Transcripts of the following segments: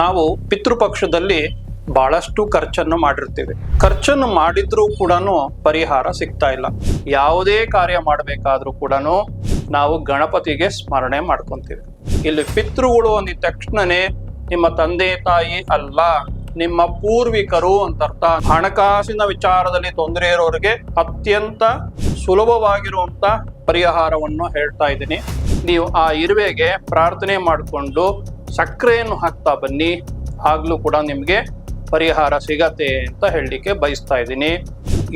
ನಾವು ಪಿತೃಪಕ್ಷದಲ್ಲಿ ಬಹಳಷ್ಟು ಖರ್ಚನ್ನು ಮಾಡಿರ್ತೀವಿ. ಖರ್ಚನ್ನು ಮಾಡಿದ್ರೂ ಕೂಡ ಪರಿಹಾರ ಸಿಗ್ತಾ ಇಲ್ಲ. ಯಾವುದೇ ಕಾರ್ಯ ಮಾಡಬೇಕಾದ್ರೂ ಕೂಡ ನಾವು ಗಣಪತಿಗೆ ಸ್ಮರಣೆ ಮಾಡ್ಕೊಂತೀವಿ. ಇಲ್ಲಿ ಪಿತೃಗಳು ಅಂದಿದ ತಕ್ಷಣನೇ ನಿಮ್ಮ ತಂದೆ, ತಾಯಿ ಅಲ್ಲ, ನಿಮ್ಮ ಪೂರ್ವಿಕರು ಅಂತ ಅರ್ಥ ಹಣಕಾಸಿನ ವಿಚಾರದಲ್ಲಿ ತೊಂದರೆ ಇರೋರಿಗೆ ಅತ್ಯಂತ ಸುಲಭವಾಗಿರುವಂತ ಪರಿಹಾರವನ್ನು ಹೇಳ್ತಾ ಇದ್ದೀನಿ. ನೀವು ಆ ಇರುವೆಗೆ ಪ್ರಾರ್ಥನೆ ಮಾಡಿಕೊಂಡು ಸಕ್ಕರೆಯನ್ನು ಹಾಕ್ತಾ ಬನ್ನಿ. ಆಗ್ಲೂ ಕೂಡ ನಿಮಗೆ ಪರಿಹಾರ ಸಿಗತ್ತೆ ಅಂತ ಹೇಳಲಿಕ್ಕೆ ಬಯಸ್ತಾ ಇದ್ದೀನಿ.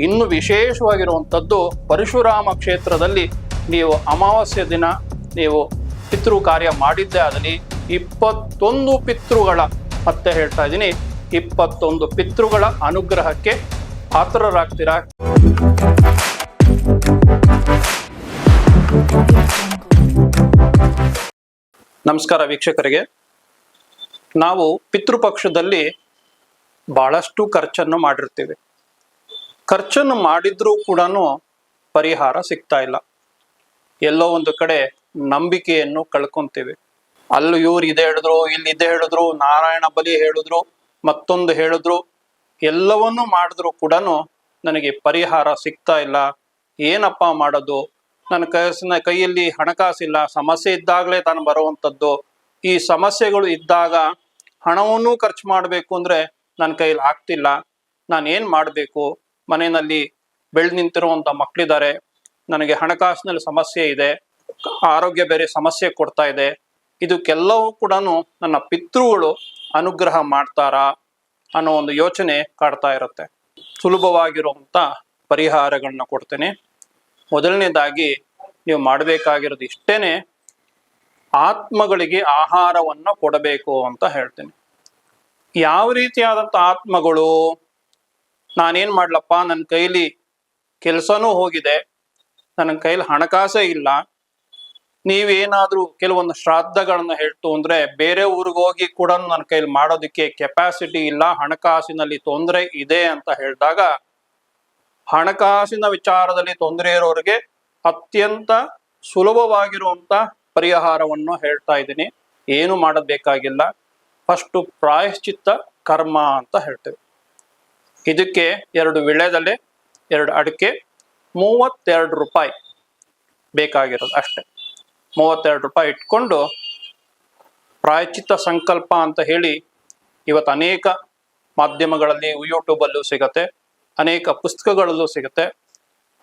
ಇನ್ನು ವಿಶೇಷವಾಗಿರುವಂಥದ್ದು ಪರಶುರಾಮ ಕ್ಷೇತ್ರದಲ್ಲಿ ನೀವು ಅಮಾವಾಸ್ಯ ದಿನ ನೀವು ಪಿತೃ ಕಾರ್ಯ ಮಾಡಿದ್ದೇ ಆಗಲಿ, ಇಪ್ಪತ್ತೊಂದು ಪಿತೃಗಳ ಮತ್ತೆ ಹೇಳ್ತಾ ಇದ್ದೀನಿ, ಇಪ್ಪತ್ತೊಂದು ಪಿತೃಗಳ ಅನುಗ್ರಹಕ್ಕೆ ಪಾತ್ರರಾಗ್ತೀರಾ? ನಮಸ್ಕಾರ ವೀಕ್ಷಕರಿಗೆ. ನಾವು ಪಿತೃಪಕ್ಷದಲ್ಲಿ ಬಹಳಷ್ಟು ಖರ್ಚನ್ನು ಮಾಡಿರ್ತೀವಿ. ಖರ್ಚನ್ನು ಮಾಡಿದ್ರೂ ಕೂಡ ಪರಿಹಾರ ಸಿಗ್ತಾ ಇಲ್ಲ. ಎಲ್ಲೋ ಒಂದು ಕಡೆ ನಂಬಿಕೆಯನ್ನು ಕಳ್ಕೊಂತೀವಿ. ಅಲ್ಲಿ ಇವ್ರು ಇದೆ ಹೇಳಿದ್ರು, ಇಲ್ಲಿ ಇದೆ ಹೇಳಿದ್ರು, ನಾರಾಯಣ ಬಲಿ ಹೇಳಿದ್ರು, ಮತ್ತೊಂದು ಹೇಳಿದ್ರು, ಎಲ್ಲವನ್ನೂ ಮಾಡಿದ್ರು ಕೂಡ ನನಗೆ ಪರಿಹಾರ ಸಿಗ್ತಾ ಇಲ್ಲ. ಏನಪ್ಪ ಮಾಡೋದು? ನನ್ನ ಕೈಸಿನ ಕೈಯಲ್ಲಿ ಹಣಕಾಸಿಲ್ಲ, ಸಮಸ್ಯೆ ಇದ್ದಾಗಲೇ ತಾನು ಬರುವಂಥದ್ದು. ಈ ಸಮಸ್ಯೆಗಳು ಇದ್ದಾಗ ಹಣವನ್ನೂ ಖರ್ಚು ಮಾಡಬೇಕು ಅಂದ್ರೆ ನನ್ನ ಕೈಯಲ್ಲಿ ಆಗ್ತಿಲ್ಲ. ನಾನು ಏನು ಮಾಡಬೇಕು? ಮನೆಯಲ್ಲಿ ಬೆಳೆದು ನಿಂತಿರುವಂಥ ಮಕ್ಕಳಿದ್ದಾರೆ ನನಗೆ ಹಣಕಾಸಿನಲ್ಲಿ ಸಮಸ್ಯೆ ಇದೆ. ಆರೋಗ್ಯ ಬೇರೆ ಸಮಸ್ಯೆ ಕೊಡ್ತಾ ಇದೆ. ಇದಕ್ಕೆಲ್ಲವೂ ಕೂಡ ನನ್ನ ಪಿತೃಗಳು ಅನುಗ್ರಹ ಮಾಡ್ತಾರಾ ಅನ್ನೋ ಒಂದು ಯೋಚನೆ ಕಾಡ್ತಾ ಇರುತ್ತೆ. ಸುಲಭವಾಗಿರುವಂಥ ಪರಿಹಾರಗಳನ್ನ ಕೊಡ್ತೇನೆ. ಮೊದಲನೇದಾಗಿ ನೀವು ಮಾಡಬೇಕಾಗಿರೋದು ಇಷ್ಟೇನೆ. ಆತ್ಮಗಳಿಗೆ ಆಹಾರವನ್ನು ಕೊಡಬೇಕು ಅಂತ ಹೇಳ್ತೇನೆ. ಯಾವ ರೀತಿಯಾದಂಥ ಆತ್ಮಗಳು, ನಾನೇನು ಮಾಡ್ಲಪ್ಪ ನನ್ನ ಕೈಲಿ ಕೆಲಸನೂ ಹೋಗಿದೆ, ನನ್ನ ಕೈಲಿ ಹಣಕಾಸೇ ಇಲ್ಲ, ನೀವೇನಾದ್ರೂ ಕೆಲವೊಂದು ಶ್ರಾದ್ದಗಳನ್ನ ಹೇಳ್ತು ಅಂದ್ರೆ ಬೇರೆ ಊರಿಗೆ ಹೋಗಿ ಕೂಡ ನನ್ನ ಕೈಲಿ ಮಾಡೋದಕ್ಕೆ ಕೆಪಾಸಿಟಿ ಇಲ್ಲ, ಹಣಕಾಸಿನಲ್ಲಿ ತೊಂದರೆ ಇದೆ ಅಂತ ಹೇಳಿದಾಗ ಹಣಕಾಸಿನ ವಿಚಾರದಲ್ಲಿ ತೊಂದರೆ ಇರೋರಿಗೆ ಅತ್ಯಂತ ಸುಲಭವಾಗಿರುವಂತ ಪರಿಹಾರವನ್ನು ಹೇಳ್ತಾ ಇದ್ದೀನಿ. ಏನು ಮಾಡಬೇಕಾಗಿಲ್ಲ ಬೇಕಾಗಿಲ್ಲ. ಫಸ್ಟು ಪ್ರಾಯಶ್ಚಿತ್ತ, ಕರ್ಮ ಅಂತ ಹೇಳ್ತೇವೆ. ಇದಕ್ಕೆ ಎರಡು ವಿಳೆದಲೆ, ಎರಡು ಅಡಿಕೆ, ಮೂವತ್ತೆರಡು ರೂಪಾಯಿ ಬೇಕಾಗಿರೋದು ಅಷ್ಟೇ. ಮೂವತ್ತೆರಡು ರೂಪಾಯಿ ಇಟ್ಕೊಂಡು ಪ್ರಾಯಶ್ಚಿತ್ತ ಸಂಕಲ್ಪ ಅಂತ ಹೇಳಿ ಇವತ್ತು ಅನೇಕ ಮಾಧ್ಯಮಗಳಲ್ಲಿ, ಯೂಟ್ಯೂಬಲ್ಲೂ ಸಿಗತ್ತೆ, ಅನೇಕ ಪುಸ್ತಕಗಳಲ್ಲೂ ಸಿಗುತ್ತೆ.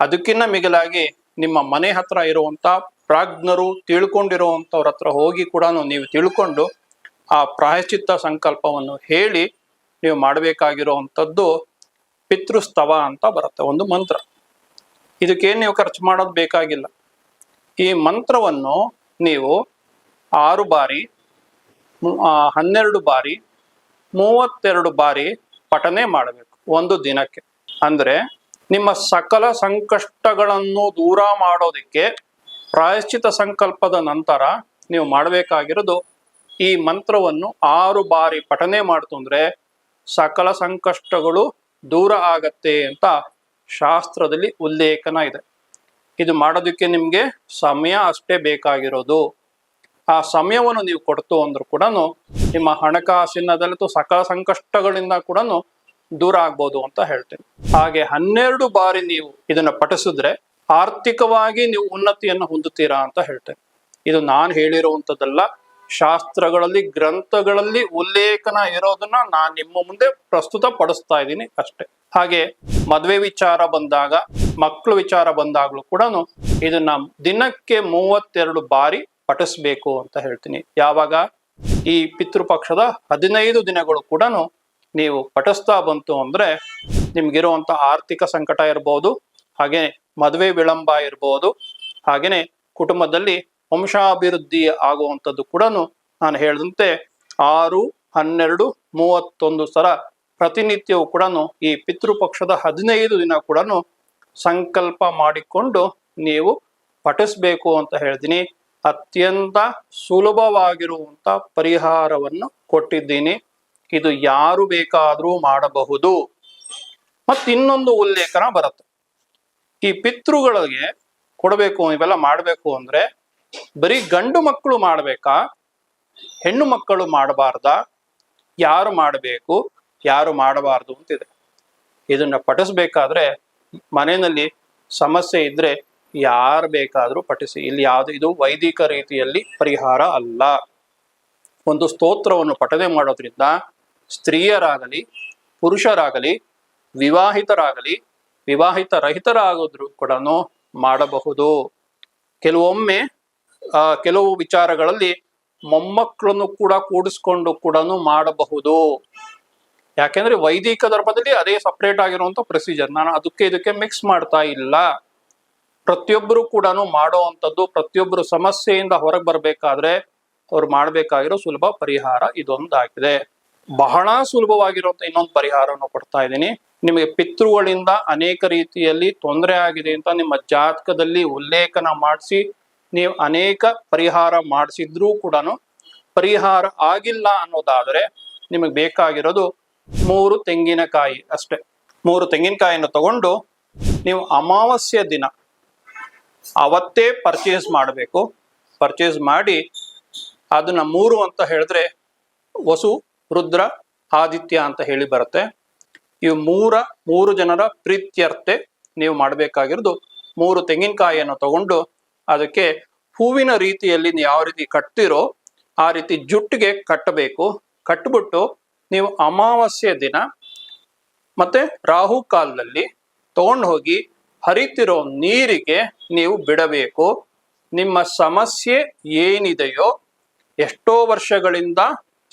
ಅದಕ್ಕಿನ್ನ ಮಿಗಿಲಾಗಿ ನಿಮ್ಮ ಮನೆ ಹತ್ರ ಇರುವಂತ ಪ್ರಾಜ್ಞರು ತಿಳ್ಕೊಂಡಿರುವಂಥವ್ರ ಹತ್ರ ಹೋಗಿ ಕೂಡ ನೀವು ತಿಳ್ಕೊಂಡು ಆ ಪ್ರಾಯಶ್ಚಿತ್ತ ಸಂಕಲ್ಪವನ್ನು ಹೇಳಿ ನೀವು ಮಾಡಬೇಕಾಗಿರುವಂಥದ್ದು ಪಿತೃಸ್ತವ ಅಂತ ಬರುತ್ತೆ ಒಂದು ಮಂತ್ರ. ಇದಕ್ಕೇನು ನೀವು ಖರ್ಚು ಮಾಡೋದು ಬೇಕಾಗಿಲ್ಲ. ಈ ಮಂತ್ರವನ್ನು ನೀವು ಆರು ಬಾರಿ ಹನ್ನೆರಡು ಬಾರಿ, ಮೂವತ್ತೆರಡು ಬಾರಿ ಪಠನೆ ಮಾಡಬೇಕು ಒಂದು ದಿನಕ್ಕೆ. ಅಂದರೆ ನಿಮ್ಮ ಸಕಲ ಸಂಕಷ್ಟಗಳನ್ನು ದೂರ ಮಾಡೋದಕ್ಕೆ ಪ್ರಾಯಶ್ಚಿತ ಸಂಕಲ್ಪದ ನಂತರ ನೀವು ಮಾಡಬೇಕಾಗಿರೋದು ಈ ಮಂತ್ರವನ್ನು ಆರು ಬಾರಿ ಪಠನೆ ಮಾಡ್ತು ಅಂದ್ರೆ ಸಕಲ ಸಂಕಷ್ಟಗಳು ದೂರ ಆಗತ್ತೆ ಅಂತ ಶಾಸ್ತ್ರದಲ್ಲಿ ಉಲ್ಲೇಖನ ಇದೆ. ಇದು ಮಾಡೋದಕ್ಕೆ ನಿಮಗೆ ಸಮಯ ಅಷ್ಟೇ ಬೇಕಾಗಿರೋದು. ಆ ಸಮಯವನ್ನು ನೀವು ಕೊಡ್ತು ಅಂದ್ರೂ ಕೂಡ ನಿಮ್ಮ ಹಣಕಾಸಿನದಲ್ಲಿತ್ತು ಸಕಲ ಸಂಕಷ್ಟಗಳಿಂದ ಕೂಡ ದೂರ ಆಗ್ಬೋದು ಅಂತ ಹೇಳ್ತೀನಿ. ಹಾಗೆ ಹನ್ನೆರಡು ಬಾರಿ ನೀವು ಇದನ್ನು ಪಠಿಸಿದ್ರೆ ಆರ್ಥಿಕವಾಗಿ ನೀವು ಉನ್ನತಿಯನ್ನು ಹೊಂದುತ್ತೀರಾ ಅಂತ ಹೇಳ್ತೇನೆ. ಇದು ನಾನು ಹೇಳಿರುವಂಥದ್ದಲ್ಲ ಶಾಸ್ತ್ರಗಳಲ್ಲಿ, ಗ್ರಂಥಗಳಲ್ಲಿ ಉಲ್ಲೇಖನ ಇರೋದನ್ನ ನಾನು ನಿಮ್ಮ ಮುಂದೆ ಪ್ರಸ್ತುತ ಪಡಿಸ್ತಾ ಇದ್ದೀನಿ ಅಷ್ಟೇ. ಹಾಗೆ ಮದುವೆ ವಿಚಾರ ಬಂದಾಗ ಮಕ್ಕಳು ವಿಚಾರ ಬಂದಾಗ್ಲೂ ಕೂಡ ಇದನ್ನ ದಿನಕ್ಕೆ ಮೂವತ್ತೆರಡು ಬಾರಿ ಪಠಿಸ್ಬೇಕು ಅಂತ ಹೇಳ್ತೀನಿ. ಯಾವಾಗ? ಈ ಪಿತೃಪಕ್ಷದ ಹದಿನೈದು ದಿನಗಳು ಕೂಡ ನೀವು ಪಠಿಸ್ತಾ ಬಂತು ಅಂದ್ರೆ ನಿಮ್ಗಿರುವಂತ ಆರ್ಥಿಕ ಸಂಕಟ ಇರ್ಬೋದು ಹಾಗೆ ಮದುವೆ ವಿಳಂಬ ಇರ್ಬೋದು, ಹಾಗೇನೆ ಕುಟುಂಬದಲ್ಲಿ ವಂಶಾಭಿವೃದ್ಧಿ ಆಗುವಂಥದ್ದು ಕೂಡ ನಾನು ಹೇಳಿದಂತೆ ಆರು, ಹನ್ನೆರಡು, ಮೂವತ್ತೊಂದು ಸಲ ಪ್ರತಿನಿತ್ಯವೂ ಕೂಡ ಈ ಪಿತೃಪಕ್ಷದ ಹದಿನೈದು ದಿನ ಕೂಡ ಸಂಕಲ್ಪ ಮಾಡಿಕೊಂಡು ನೀವು ಪಠಿಸ್ಬೇಕು ಅಂತ ಹೇಳ್ತೀನಿ ಅತ್ಯಂತ ಸುಲಭವಾಗಿರುವಂತ ಪರಿಹಾರವನ್ನು ಕೊಟ್ಟಿದ್ದೀನಿ. ಇದು ಯಾರು ಬೇಕಾದರೂ ಮಾಡಬಹುದು. ಮತ್ತಿನ್ನೊಂದು ಉಲ್ಲೇಖನ ಬರುತ್ತೆ. ಈ ಪಿತೃಗಳಿಗೆ ಕೊಡಬೇಕು, ಇವೆಲ್ಲ ಮಾಡಬೇಕು ಅಂದ್ರೆ ಬರೀ ಗಂಡು ಮಕ್ಕಳು ಮಾಡ್ಬೇಕಾ? ಹೆಣ್ಣು ಮಕ್ಕಳು ಮಾಡಬಾರ್ದ? ಯಾರು ಮಾಡಬೇಕು? ಯಾರು ಮಾಡಬಾರ್ದು ಅಂತಿದೆ. ಇದನ್ನ ಪಠಿಸ್ಬೇಕಾದ್ರೆ ಮನೆಯಲ್ಲಿ ಸಮಸ್ಯೆ ಇದ್ರೆ ಯಾರು ಬೇಕಾದರೂ ಪಠಿಸಿ. ಇಲ್ಲಿ ಯಾವುದು, ಇದು ವೈದಿಕ ರೀತಿಯಲ್ಲಿ ಪರಿಹಾರ ಅಲ್ಲ. ಒಂದು ಸ್ತೋತ್ರವನ್ನು ಪಠನೆ ಮಾಡೋದ್ರಿಂದ ಸ್ತ್ರೀಯರಾಗಲಿ, ಪುರುಷರಾಗಲಿ, ವಿವಾಹಿತರಾಗಲಿ ವಿವಾಹಿತ ರಹಿತರಾಗೋದ್ರು ಕೂಡ ಮಾಡಬಹುದು. ಕೆಲವೊಮ್ಮೆ ಆ, ಕೆಲವು ವಿಚಾರಗಳಲ್ಲಿ ಮೊಮ್ಮಕ್ಕಳನ್ನು ಕೂಡ ಕೂಡಿಸ್ಕೊಂಡು ಕೂಡ ಮಾಡಬಹುದು. ಯಾಕೆಂದ್ರೆ ವೈದಿಕ ಧರ್ಮದಲ್ಲಿ ಅದೇ ಸಪ್ರೇಟ್ ಆಗಿರುವಂತ ಪ್ರೊಸೀಜರ್ ನಾನು ಅದಕ್ಕೆ ಇದಕ್ಕೆ ಮಿಕ್ಸ್ ಮಾಡ್ತಾ ಇಲ್ಲ. ಪ್ರತಿಯೊಬ್ಬರು ಕೂಡ ಮಾಡುವಂಥದ್ದು ಪ್ರತಿಯೊಬ್ಬರು ಸಮಸ್ಯೆಯಿಂದ ಹೊರಗೆ ಬರಬೇಕಾದ್ರೆ ಅವ್ರು ಮಾಡಬೇಕಾಗಿರೋ ಸುಲಭ ಪರಿಹಾರ ಇದೊಂದಾಗಿದೆ. ಬಹಳ ಸುಲಭವಾಗಿರುವಂತ ಇನ್ನೊಂದು ಪರಿಹಾರವನ್ನು ಕೊಡ್ತಾ ಇದ್ದೀನಿ. ನಿಮಗೆ ಪಿತೃಗಳಿಂದ ಅನೇಕ ರೀತಿಯಲ್ಲಿ ತೊಂದರೆ ಆಗಿದೆ ಅಂತ ನಿಮ್ಮ ಜಾತಕದಲ್ಲಿ ಉಲ್ಲೇಖನ ಮಾಡಿಸಿ, ನೀವು ಅನೇಕ ಪರಿಹಾರ ಮಾಡಿಸಿದ್ರೂ ಕೂಡ ಪರಿಹಾರ ಆಗಿಲ್ಲ ಅನ್ನೋದಾದರೆ ನಿಮಗೆ ಬೇಕಾಗಿರೋದು ಮೂರು ತೆಂಗಿನಕಾಯಿ ಅಷ್ಟೇ. ಮೂರು ತೆಂಗಿನಕಾಯಿಯನ್ನು ತಗೊಂಡು ನೀವು ಅಮಾವಾಸ್ಯ ದಿನ ಅವತ್ತೇ ಪರ್ಚೇಸ್ ಮಾಡಬೇಕು. ಪರ್ಚೇಸ್ ಮಾಡಿ ಅದನ್ನ ಮೂರು ಅಂತ ಹೇಳಿದ್ರೆ ವಸು ರುದ್ರ ಆದಿತ್ಯ ಅಂತ ಹೇಳಿ ಬರುತ್ತೆ. ಇವು ಮೂರ, ಮೂರು ಜನರ ಪ್ರೀತ್ಯರ್ಥೆ ನೀವು ಮಾಡಬೇಕಾಗಿರೋದು. ಮೂರು ತೆಂಗಿನಕಾಯಿಯನ್ನು ತಗೊಂಡು ಅದಕ್ಕೆ ಹೂವಿನ ರೀತಿಯಲ್ಲಿ ಯಾವ ರೀತಿ ಕಟ್ತಿರೋ ಆ ರೀತಿ ಜುಟ್ಟಿಗೆ ಕಟ್ಟಬೇಕು. ಕಟ್ಬಿಟ್ಟು ನೀವು ಅಮಾವಾಸ್ಯೆ ದಿನ ಮತ್ತೆ ರಾಹು ಕಾಲದಲ್ಲಿ ತಗೊಂಡು ಹೋಗಿ ಹರಿತಿರೋ ನೀರಿಗೆ ನೀವು ಬಿಡಬೇಕು. ನಿಮ್ಮ ಸಮಸ್ಯೆ ಏನಿದೆಯೋ ಎಷ್ಟೋ ವರ್ಷಗಳಿಂದ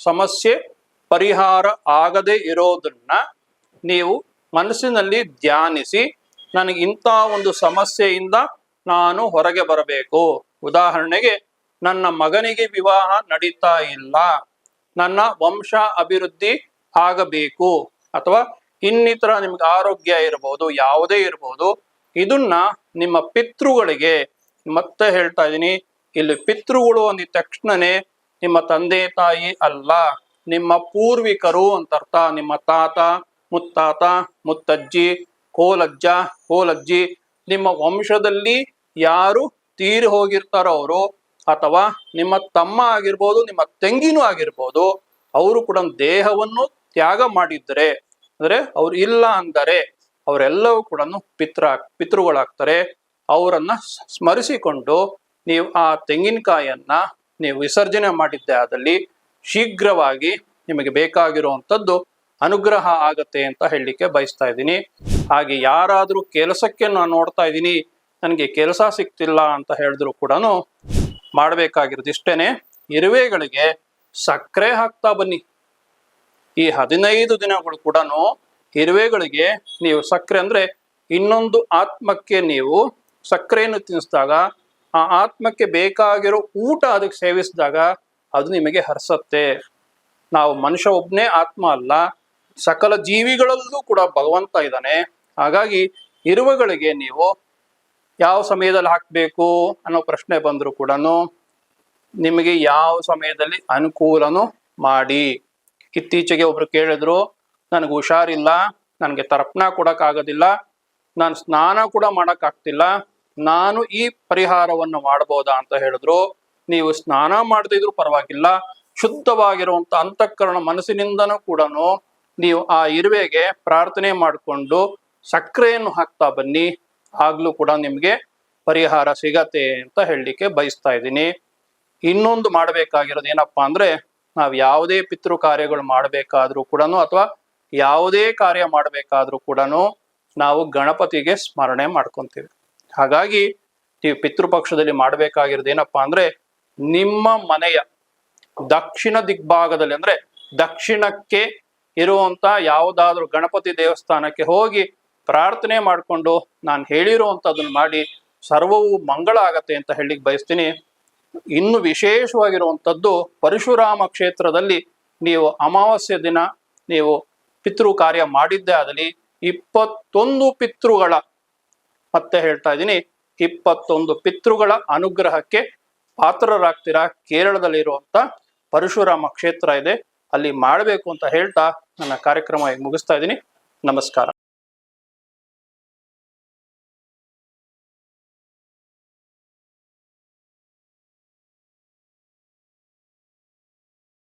ಸಮಸ್ಯೆ ಪರಿಹಾರ ಆಗದೆ ಇರೋದನ್ನ ನೀವು ಮನಸ್ಸಿನಲ್ಲಿ ಧ್ಯಾನಿಸಿ, ನನಗೆ ಇಂಥ ಒಂದು ಸಮಸ್ಯೆಯಿಂದ ನಾನು ಹೊರಗೆ ಬರಬೇಕು. ಉದಾಹರಣೆಗೆ, ನನ್ನ ಮಗನಿಗೆ ವಿವಾಹ ನಡೀತಾ ಇಲ್ಲ. ನನ್ನ ವಂಶ ಅಭಿವೃದ್ಧಿ ಆಗಬೇಕು. ಅಥವಾ, ಇನ್ನಿತರ ನಿಮ್ಗೆ ಆರೋಗ್ಯ ಇರಬಹುದು ಯಾವುದೇ ಇರಬಹುದು ಇದನ್ನ ನಿಮ್ಮ ಪಿತೃಗಳಿಗೆ ಮತ್ತೆ ಹೇಳ್ತಾ ಇದ್ದೀನಿ. ಇಲ್ಲಿ ಪಿತೃಗಳು ಅಂದಿದ ತಕ್ಷಣನೇ ನಿಮ್ಮ ತಂದೆ ತಾಯಿ ಅಲ್ಲ. ನಿಮ್ಮ ಪೂರ್ವಿಕರು ಅಂತ ಅರ್ಥ. ನಿಮ್ಮ ತಾತ, ಮುತ್ತಾತ, ಮುತ್ತಜ್ಜಿ, ಕೋಲಜ್ಜ, ಕೋಲಜ್ಜಿ, ನಿಮ್ಮ ವಂಶದಲ್ಲಿ ಯಾರು ತೀರಿ ಹೋಗಿರ್ತಾರೋ ಅವರು, ಅಥವಾ ನಿಮ್ಮ ತಮ್ಮ ಆಗಿರ್ಬೋದು, ನಿಮ್ಮ ತಂಗಿನೂ ಆಗಿರ್ಬೋದು, ಅವರು ಕೂಡ ದೇಹವನ್ನು ತ್ಯಾಗ ಮಾಡಿದರೆ ಅಂದ್ರೆ ಅವ್ರು ಇಲ್ಲ ಅಂದರೆ ಅವರೆಲ್ಲವೂ ಕೂಡ ಪಿತ್ರ, ಪಿತೃಗಳಾಗ್ತಾರೆ. ಅವರನ್ನ ಸ್ಮರಿಸಿಕೊಂಡು ನೀವು ಆ ತೆಂಗಿನಕಾಯನ್ನ ನೀವು ವಿಸರ್ಜನೆ ಮಾಡಿದ್ದೆ ಆದಲ್ಲಿ ಶೀಘ್ರವಾಗಿ ನಿಮಗೆ ಬೇಕಾಗಿರುವಂಥದ್ದು ಅನುಗ್ರಹ ಆಗತ್ತೆ ಅಂತ ಹೇಳಲಿಕ್ಕೆ ಬಯಸ್ತಾ ಇದ್ದೀನಿ. ಹಾಗೆ ಯಾರಾದರೂ ಕೆಲಸಕ್ಕೆ ನಾನು ನೋಡ್ತಾ ಇದ್ದೀನಿ, ನನಗೆ ಕೆಲಸ ಸಿಗ್ತಿಲ್ಲ ಅಂತ ಹೇಳಿದ್ರು ಕೂಡ ಮಾಡಬೇಕಾಗಿರೋದು ಇಷ್ಟೇನೆ. ಇರುವೆಗಳಿಗೆ ಸಕ್ಕರೆ ಹಾಕ್ತಾ ಬನ್ನಿ. ಈ ಹದಿನೈದು ದಿನಗಳು ಕೂಡ ಇರುವೆಗಳಿಗೆ ನೀವು ಸಕ್ಕರೆ ಅಂದ್ರೆ ಇನ್ನೊಂದು ಆತ್ಮಕ್ಕೆ ನೀವು ಸಕ್ಕರೆಯನ್ನು ತಿನ್ನಿಸಿದಾಗ ಆ ಆತ್ಮಕ್ಕೆ ಬೇಕಾಗಿರೋ ಊಟ ಅದಕ್ಕೆ ಸೇವಿಸಿದಾಗ ಅದು ನಿಮಗೆ ಹರಿಸತ್ತೆ. ನಾವು ಮನುಷ್ಯ ಒಬ್ಬನೇ ಆತ್ಮ ಅಲ್ಲ. ಸಕಲ ಜೀವಿಗಳಲ್ಲೂ ಕೂಡ ಭಗವಂತ ಇದ್ದಾನೆ. ಹಾಗಾಗಿ ಇರುವೆಗಳಿಗೆ ನೀವು ಯಾವ ಸಮಯದಲ್ಲಿ ಹಾಕಬೇಕು ಅನ್ನೋ ಪ್ರಶ್ನೆ ಬಂದರೂ ಕೂಡ ನಿಮಗೆ ಯಾವ ಸಮಯದಲ್ಲಿ ಅನುಕೂಲನೂ ಮಾಡಿ. ಇತ್ತೀಚೆಗೆ ಒಬ್ರು ಕೇಳಿದ್ರು, ನನಗೆ ಹುಷಾರಿಲ್ಲ, ನನಗೆ ತರ್ಪಣ ಕೊಡಕ್ಕಾಗೋದಿಲ್ಲ, ನಾನು ಸ್ನಾನ ಕೂಡ ಮಾಡೋಕ್ಕಾಗ್ತಿಲ್ಲ, ನಾನು ಈ ಪರಿಹಾರವನ್ನು ಮಾಡ್ಬೋದಾ? ಅಂತ ಹೇಳಿದ್ರು. ನೀವು ಸ್ನಾನ ಮಾಡದಿದ್ರು ಪರವಾಗಿಲ್ಲ, ಶುದ್ಧವಾಗಿರುವಂತ ಅಂತಃಕರಣ ಮನಸ್ಸಿನಿಂದನೂ ಕೂಡ ನೀವು ಆ ಇರುವೆಗೆ ಪ್ರಾರ್ಥನೆ ಮಾಡಿಕೊಂಡು ಸಕ್ಕರೆಯನ್ನು ಹಾಕ್ತಾ ಬನ್ನಿ. ಆಗ್ಲೂ ಕೂಡ ನಿಮಗೆ ಪರಿಹಾರ ಸಿಗತ್ತೆ ಅಂತ ಹೇಳಲಿಕ್ಕೆ ಬಯಸ್ತಾ ಇದ್ದೀನಿ. ಇನ್ನೊಂದು ಮಾಡಬೇಕಾಗಿರೋದು ಏನಪ್ಪಾ ಅಂದ್ರೆ, ನಾವು ಯಾವುದೇ ಪಿತೃ ಕಾರ್ಯಗಳು ಮಾಡಬೇಕಾದ್ರೂ ಕೂಡ ಅಥವಾ ಯಾವುದೇ ಕಾರ್ಯ ಮಾಡಬೇಕಾದ್ರೂ ಕೂಡ ನಾವು ಗಣಪತಿಗೆ ಸ್ಮರಣೆ ಮಾಡ್ಕೊಂತೀವಿ. ಹಾಗಾಗಿ ನೀವು ಪಿತೃಪಕ್ಷದಲ್ಲಿ ಮಾಡಬೇಕಾಗಿರೋದು ಏನಪ್ಪಾ ಅಂದ್ರೆ ನಿಮ್ಮ ಮನೆಯ ದಕ್ಷಿಣ ದಿಗ್ಭಾಗದಲ್ಲಿ ಅಂದ್ರೆ ದಕ್ಷಿಣಕ್ಕೆ ಇರುವಂತ ಯಾವುದಾದ್ರೂ ಗಣಪತಿ ದೇವಸ್ಥಾನಕ್ಕೆ ಹೋಗಿ ಪ್ರಾರ್ಥನೆ ಮಾಡಿಕೊಂಡು ನಾನು ಹೇಳಿರುವಂಥದ್ದನ್ನು ಮಾಡಿ ಸರ್ವವು ಮಂಗಳ ಆಗತ್ತೆ ಅಂತ ಹೇಳಿಕ್ ಬಯಸ್ತೀನಿ. ಇನ್ನು ವಿಶೇಷವಾಗಿರುವಂಥದ್ದು ಪರಶುರಾಮ ಕ್ಷೇತ್ರದಲ್ಲಿ ನೀವು ಅಮಾವಾಸ್ಯ ದಿನ ನೀವು ಪಿತೃ ಕಾರ್ಯ ಮಾಡಿದ್ದೇ ಆಗಲಿ, ಇಪ್ಪತ್ತೊಂದು ಪಿತೃಗಳ, ಮತ್ತೆ ಹೇಳ್ತಾ ಇದ್ದೀನಿ, ಇಪ್ಪತ್ತೊಂದು ಪಿತೃಗಳ ಅನುಗ್ರಹಕ್ಕೆ ಪಾತ್ರರಾಗ್ತೀರಾ? ಕೇರಳದಲ್ಲಿರುವಂತ ಪರಶುರಾಮ ಕ್ಷೇತ್ರ ಇದೆ. ಅಲ್ಲಿ ಮಾಡಬೇಕು ಅಂತ ಹೇಳ್ತಾ ನನ್ನ ಕಾರ್ಯಕ್ರಮ ಮುಗಿಸ್ತಾ ಇದ್ದೀನಿ. ನಮಸ್ಕಾರ.